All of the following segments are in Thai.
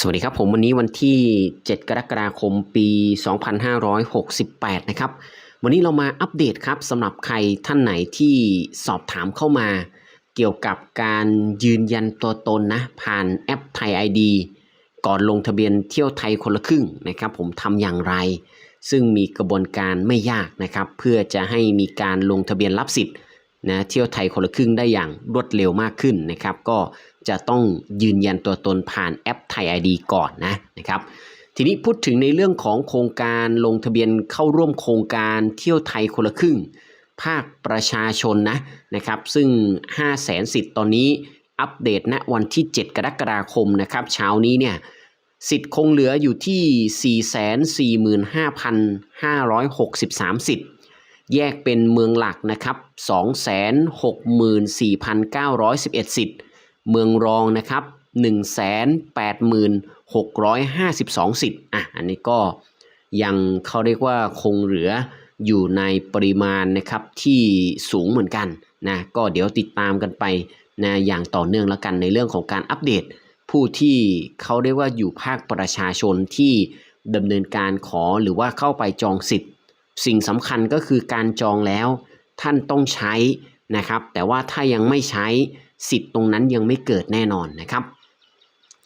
สวัสดีครับผมวันนี้วันที่ 7 กรกฎาคมปี 2568 นะครับ วันนี้เรามาอัปเดตครับสำหรับใครท่านไหนที่สอบถามเข้ามา เกี่ยวกับการยืนยันตัวตนนะ ผ่านแอปไทย ID ก่อนลงทะเบียนเที่ยวไทยคนละครึ่งนะครับ ผมทำอย่างไร ซึ่งมีกระบวนการไม่ยากนะครับ เพื่อจะให้มีการลงทะเบียนรับสิทธิ์นะเที่ยวไทยคนละครึ่งได้อย่างรวดเร็วมากขึ้นนะครับ ก็ จะต้องยืนยันตัวตนผ่านแอปไทย ID ก่อนนะนะครับ ทีนี้พูดถึงในเรื่องของโครงการลงทะเบียนเข้าร่วมโครงการเที่ยวไทยคนละครึ่ง ภาคประชาชนนะนะครับ ซึ่ง 5 0 0แสนสิทธิ์ตอนนี้อัปเดตณวันที่ 7 กรกฎาคมนะครับ เช้านี้เนี่ยสิทธิ์คงเหลืออยู่ที่ 445,563 สิทธิ์ แยกเป็นเมืองหลักนะครับ 264,911 สิทธิ์ เมืองรองนะครับ186,652 สิทธิ์อะอันนี้ก็ยังเขาเรียกว่าคงเหลืออยู่ในปริมาณนะครับที่สูงเหมือนกันนะก็เดี๋ยวติดตามกันไปนะอย่างต่อเนื่องแล้วกันในเรื่องของการอัปเดต ผู้ที่เขาเรียกว่าอยู่ภาคประชาชนที่ดำเนินการขอหรือว่าเข้าไปจองสิทธิ์ สิ่งสำคัญก็คือการจองแล้วท่านต้องใช้นะครับ แต่ว่าถ้ายังไม่ใช้ สิทธิ์ตรงนั้นยังไม่เกิดแน่นอนนะครับ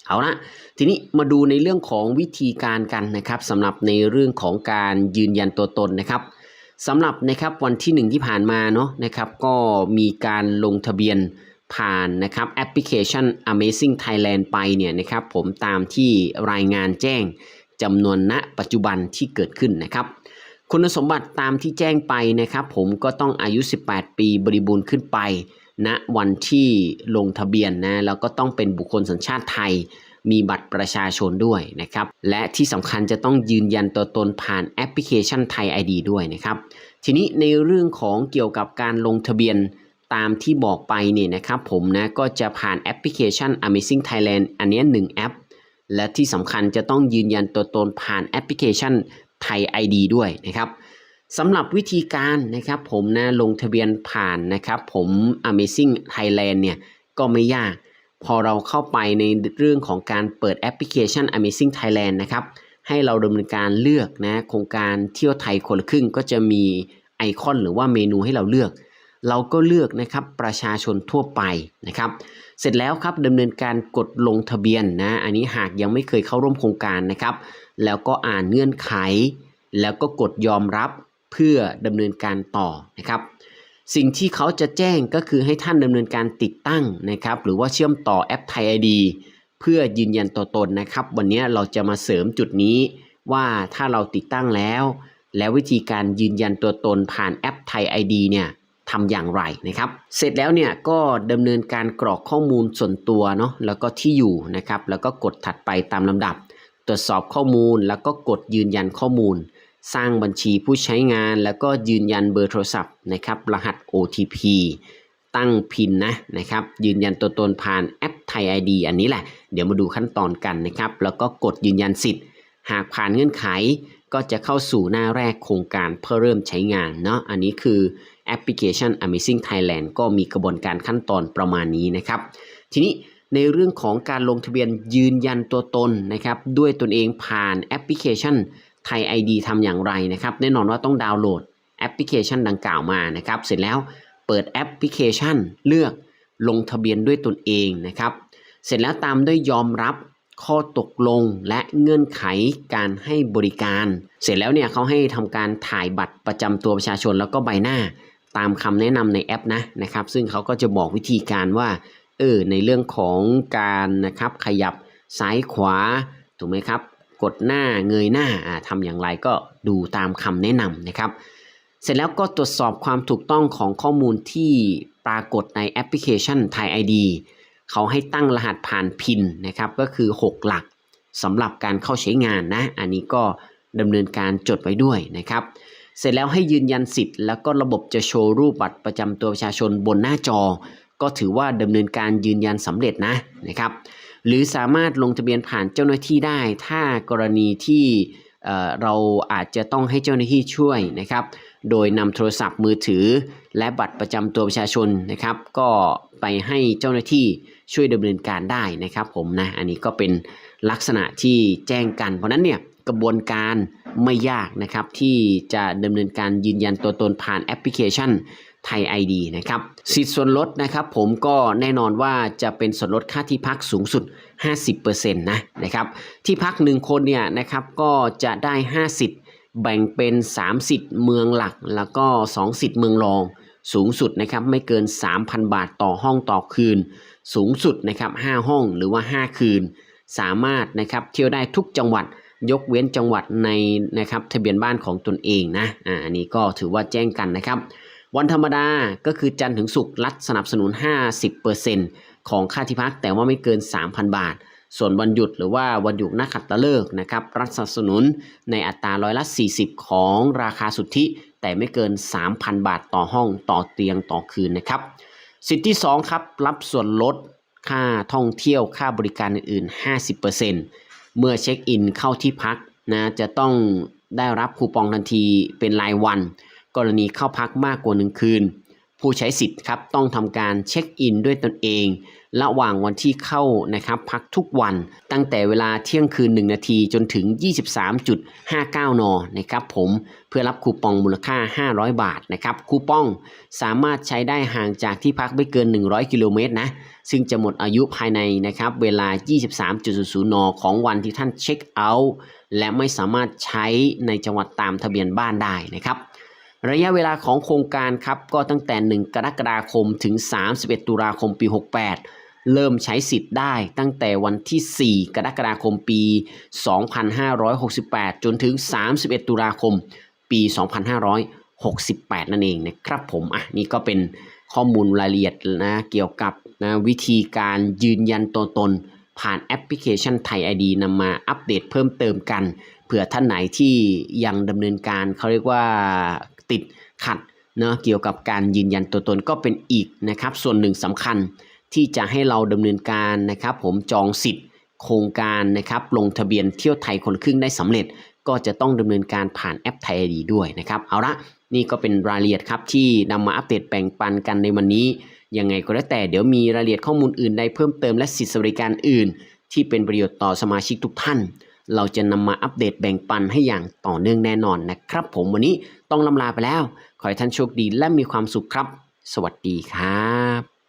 เอาละทีนี้มาดูในเรื่องของวิธีการกันนะครับสำหรับในเรื่องของการยืนยันตัวตนนะครับสำหรับนะครับวันที่ 1 ที่ผ่านมาเนาะนะครับก็มีการลงทะเบียนผ่านนะครับแอปพลิเคชัน Amazing Thailand ไปเนี่ยนะครับผมตามที่รายงานแจ้งจำนวนณปัจจุบันที่เกิดขึ้นนะครับ คุณสมบัติตามที่แจ้งไปนะครับ ผมก็ต้องอายุ 18 ปีบริบูรณ์ขึ้นไป ณนะวันที่ลงทะเบียนนะแล้วก็ต้องเป็นบุคคลสัญชาติไทย มีบัตรประชาชนด้วยนะครับ และที่สำคัญจะต้องยืนยันตัวตนผ่านแอปพลิเคชันไทย ID ด้วยนะครับ ทีนี้ในเรื่องของเกี่ยวกับการลงทะเบียนตามที่บอกไปเนี่ยนะครับผมนะก็จะผ่านแอปพลิเคชัน Amazing Thailand อันนี้1แอป และที่สำคัญจะต้องยืนยันตัวตนผ่านแอปพลิเคชันไทย ID ด้วยนะครับ สำหรับวิธีการนะครับผมนะลงทะเบียนผ่านนะครับผม Amazing Thailand เนี่ยก็ไม่ยาก พอเราเข้าไปในเรื่องของการเปิดแอปพลิเคชัน Amazing Thailand นะครับให้เราดำเนินการเลือกนะโครงการเที่ยวไทยคนละครึ่งก็จะมีไอคอนหรือว่าเมนูให้เราเลือก เราก็เลือกนะครับประชาชนทั่วไปนะครับ เสร็จแล้วครับดำเนินการกดลงทะเบียนนะอันนี้หากยังไม่เคยเข้าร่วมโครงการนะครับ แล้วก็อ่านเงื่อนไข แล้วก็กดยอมรับ เพื่อดำเนินการต่อนะครับสิ่งที่เขาจะแจ้งก็คือให้ท่านดำเนินการติดตั้งนะครับ หรือว่าเชื่อมต่อแอปไทย ID เพื่อยืนยันตัวตนนะครับ วันนี้เราจะมาเสริมจุดนี้ว่าถ้าเราติดตั้งแล้ว แล้ววิธีการยืนยันตัวตนผ่านแอปไทย ID เนี่ยทำอย่างไรนะครับ เสร็จแล้วเนี่ยก็ดำเนินการกรอกข้อมูลส่วนตัวเนาะแล้วก็ที่อยู่นะครับ แล้วก็กดถัดไปตามลำดับ ตรวจสอบข้อมูลแล้วก็กดยืนยันข้อมูล สร้างบัญชีผู้ใช้งาน แล้วก็ยืนยันเบอร์โทรศัพท์นะครับ รหัส OTP ตั้งพินนะนะครับ ยืนยันตัวตนผ่านแอปไทย ID อันนี้แหละ เดี๋ยวมาดูขั้นตอนกันนะครับ แล้วก็กดยืนยันสิทธิ์ หากผ่านเงื่อนไขก็จะเข้าสู่หน้าแรกโครงการเพื่อเริ่มใช้งานเนาะอันนี้คือแอปพลิเคชัน Amazing Thailand ก็มีกระบวนการขั้นตอนประมาณนี้นะครับ ทีนี้ในเรื่องของการลงทะเบียนยืนยันตัวตนนะครับ ด้วยตนเองผ่านแอปพลิเคชัน ไทย ID ทำอย่างไรนะครับ แน่นอนว่าต้องดาวน์โหลดแอปพลิเคชันดังกล่าวมานะครับ เสร็จแล้วเปิดแอปพลิเคชันเลือกลงทะเบียนด้วยตนเองนะครับ เสร็จแล้วตามด้วยยอมรับข้อตกลงและเงื่อนไขการให้บริการ เสร็จแล้วเนี่ยเขาให้ทำการถ่ายบัตรประจำตัวประชาชนแล้วก็ใบหน้า ตามคำแนะนำในแอปนะนะครับ ซึ่งเขาก็จะบอกวิธีการว่าเออในเรื่องของการนะครับขยับซ้ายขวาถูกไหมครับ กดหน้าเงยหน้าอ่าทำอย่างไรก็ดูตามคำแนะนำนะครับ เสร็จแล้วก็ตรวจสอบความถูกต้องของข้อมูลที่ปรากฏในแอปพลิเคชัน Thai ID เขาให้ตั้งรหัสผ่านพินนะครับก็คือ 6 หลักสำหรับการเข้าใช้งานนะ อันนี้ก็ดำเนินการจดไว้ด้วยนะครับ เสร็จแล้วให้ยืนยันสิทธิ์แล้วก็ระบบจะโชว์รูปบัตรประจำตัวประชาชนบนหน้าจอ ก็ถือว่าดำเนินการยืนยันสำเร็จนะนะครับ หรือสามารถลงทะเบียนผ่านเจ้าหน้าที่ได้ ถ้ากรณีที่เเราอาจจะต้องให้เจ้าหน้าที่ช่วยนะครับ โดยนำโทรศัพท์มือถือ และบัตรประจำตัวประชาชนนะครับ ก็ไปให้เจ้าหน้าที่ช่วยดำเนินการได้นะครับ ผมนะ อันนี้ก็เป็นลักษณะที่แจ้งกัน เพราะฉะนั้นเนี่ยกระบวนการไม่ยากนะครับที่จะดำเนินการยืนยันตัวตนผ่านแอปพลิเคชัน ไทย ID นะครับสิทธิส่วนลดนะครับผมก็แน่นอนว่าจะเป็นส่วนลดค่าที่พักสูงสุด 50%นะนะครับที่พัก 1 คนเนี่ยนะครับก็จะได้5สิทธ์แบ่งเป็น3สิทธิ์เมืองหลัก แล้วก็2สิทธิ์เมืองรองสูงสุดนะครับไม่เกิน 3,000 บาทต่อห้องต่อคืน สูงสุดนะครับ5ห้องหรือว่า 5 คืน สามารถนะครับเที่ยวได้ทุกจังหวัดยกเว้นจังหวัดในนะครับทะเบียนบ้านของตนเองนะอ่าอันนี้ก็ถือว่าแจ้งกันนะครับ วันธรรมดาก็คือจันทร์ถึงศุกร์รัฐสนับสนุน 50%ของค่าที่พักแต่ว่าไม่เกิน 3,000 บาท ส่วนวันหยุดหรือว่าวันหยุดนักขัตฤกษ์นะครับรัฐสนับสนุนในอัตราร้อยละ 40 ของราคาสุทธิ แต่ไม่เกิน 3,000 บาทต่อห้องต่อเตียงต่อคืนนะครับสิทธิที่2ครับรับส่วนลดค่าท่องเที่ยวค่าบริการอื่นๆ 50%เมื่อเช็คอินเข้าที่พักนะจะต้องได้รับคูปองทันทีเป็นรายวัน กรณีเข้าพักมากกว่าหนึ่งคืน ผู้ใช้สิทธิ์ครับต้องทำการเช็คอินด้วยตนเอง ระหว่างวันที่เข้านะครับพักทุกวันตั้งแต่เวลาเที่ยงคืน 1 นาทีจนถึง 23.59 นนะครับผมเพื่อรับคูปองมูลค่า 500 บาทนะครับคูปองสามารถใช้ได้ห่างจากที่พักไม่เกิน 100 กิโลเมตรนะซึ่งจะหมดอายุภายในนะครับเวลา 23.00 น ของวันที่ท่านเช็คเอาท์และไม่สามารถใช้ในจังหวัดตามทะเบียนบ้านได้นะครับ ระยะเวลาของโครงการครับก็ตั้งแต่ 1 กรกฎาคมถึง 31 ตุลาคมปี 68 เริ่มใช้สิทธิ์ได้ตั้งแต่วันที่ 4 กรกฎาคมปี 2568 จนถึง 31 ตุลาคมปี 2568 นั่นเองนะครับผมอะนี่ก็เป็นข้อมูลรายละเอียดนะเกี่ยวกับนะวิธีการยืนยันตัวตน ผ่านแอปพลิเคชันไทย ID นำมาอัปเดตเพิ่มเติมกัน เผื่อท่านไหนที่ยังดำเนินการเขาเรียกว่าติดขัดเนาะเกี่ยวกับการยืนยันตัวตนก็เป็นอีกนะครับ ส่วนหนึ่งสำคัญที่จะให้เราดำเนินการนะครับ ผมจองสิทธิ์ โครงการนะครับลงทะเบียนเที่ยวไทยคนครึ่งได้สำเร็จ ก็จะต้องดำเนินการผ่านแอปไทยดีด้วยนะครับ เอาละนี่ก็เป็นรายละเอียดครับที่นำมาอัปเดตแบ่งปันกันในวันนี้ ยังไงก็แล้วแต่เดี๋ยวมีรายละเอียดข้อมูลอื่นใดเพิ่มเติมและสิทธิบริการอื่น ที่เป็นประโยชน์ต่อสมาชิกทุกท่าน เราจะนำมาอัปเดตแบ่งปันให้อย่างต่อเนื่องแน่นอนนะครับ ผมวันนี้ต้องลำลาไปแล้ว ขอให้ท่านโชคดีและมีความสุขครับ สวัสดีครับ